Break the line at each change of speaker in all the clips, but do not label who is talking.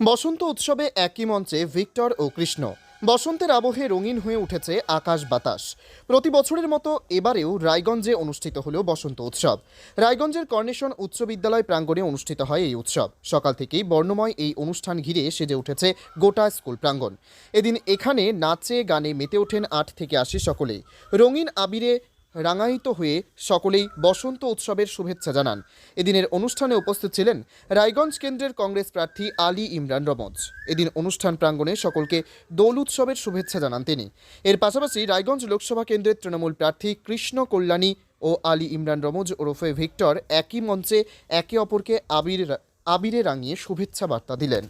বসন্ত উৎসবে একই মঞ্চে ভিক্টর ও কৃষ্ণ। বসন্তের আবহে রঙিন হয়ে উঠেছে আকাশ বাতাস। প্রতি বছরের মতো এবারেও রায়গঞ্জে অনুষ্ঠিত হলো বসন্ত উৎসব। রায়গঞ্জের কর্নেশন উচ্চ বিদ্যালয় প্রাঙ্গণে অনুষ্ঠিত হয় এই উৎসব। সকাল থেকেই বর্ণময় এই অনুষ্ঠান ঘিরে সেজে উঠেছে গোটা স্কুল প্রাঙ্গণ। এদিন এখানে নাচে গানে মেতে ওঠেন আট থেকে আশি সকলেই। রঙিন আবিরে রাঙায়িত হয়ে সকলেই বসন্ত উৎসবের শুভেচ্ছা জানান। এদিনের অনুষ্ঠানে উপস্থিত ছিলেন রায়গঞ্জ কেন্দ্রের কংগ্রেস প্রার্থী আলী ইমরান রমজ। এদিন অনুষ্ঠান প্রাঙ্গণে সকলকে দোল উৎসবের শুভেচ্ছা জানান তিনি। এর পাশাপাশি রায়গঞ্জ লোকসভা কেন্দ্রের তৃণমূল প্রার্থী কৃষ্ণ কল্যাণী ও আলী ইমরান রমজ ওরফে ভিক্টর একই মঞ্চে একে অপরকে আবির, আবিরে রাঙিয়ে শুভেচ্ছা বার্তা দিলেন।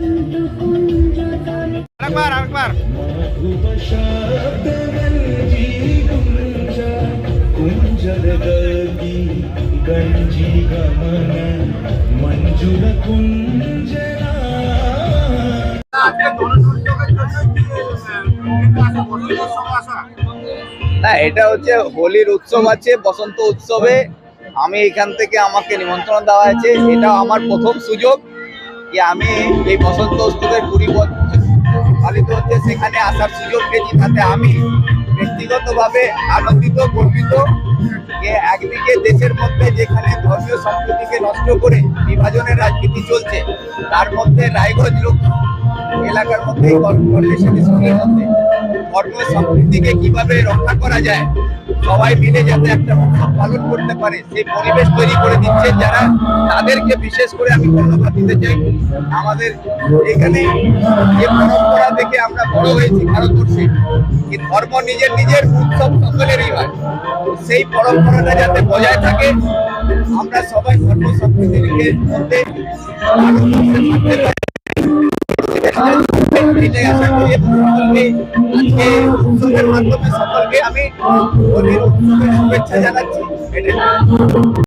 না, এটা হচ্ছে হোলির উৎসব আছে, বসন্ত উৎসবে। আমি এখান থেকে আমাকে নিমন্ত্রণ দেওয়া হয়েছে, এটা আমার প্রথম সুযোগ। যে আমি এই বসন্ত উৎসবের কুড়ি পালিত হচ্ছে সেখানে আসার সুযোগ পেয়েছি। তাতে আমি ব্যক্তিগতভাবে আনন্দিত, গর্বিত যে একদিকে দেশের মধ্যে যেখানে ধর্মীয় সংস্কৃতিকে নষ্ট করে বিভাজনের রাজনীতি চলছে, তার মধ্যে রায়গঞ্জ লোক এলাকার মধ্যে এই কর্পোরেশন স্কুলের মধ্যে ধর্মীয় সম্প্রীতিকে কীভাবে রক্ষা করা যায়, সবাই মিলে যাতে একটা উৎসব পালন করতে পারে, সেই পরিবেশ তৈরি করে দিচ্ছেন যারা। তাদেরকে বিশেষ করে আমি ধন্যবাদ দিতে চাই। আমাদের এখানে যে পরম্পরা দেখে আমরা বড় হয়েছি ভারতবর্ষে, কি ধর্ম নিজের নিজের উৎসব সকলেরই হয়। সেই পরম্পরাটা যাতে বজায় থাকে, আমরা সবাই ধর্ম সম্প্রীতিকে মধ্যে এটাই আশা মাধ্যমে সকলকে আমি হোলির শুভেচ্ছা জানাচ্ছি। এটাই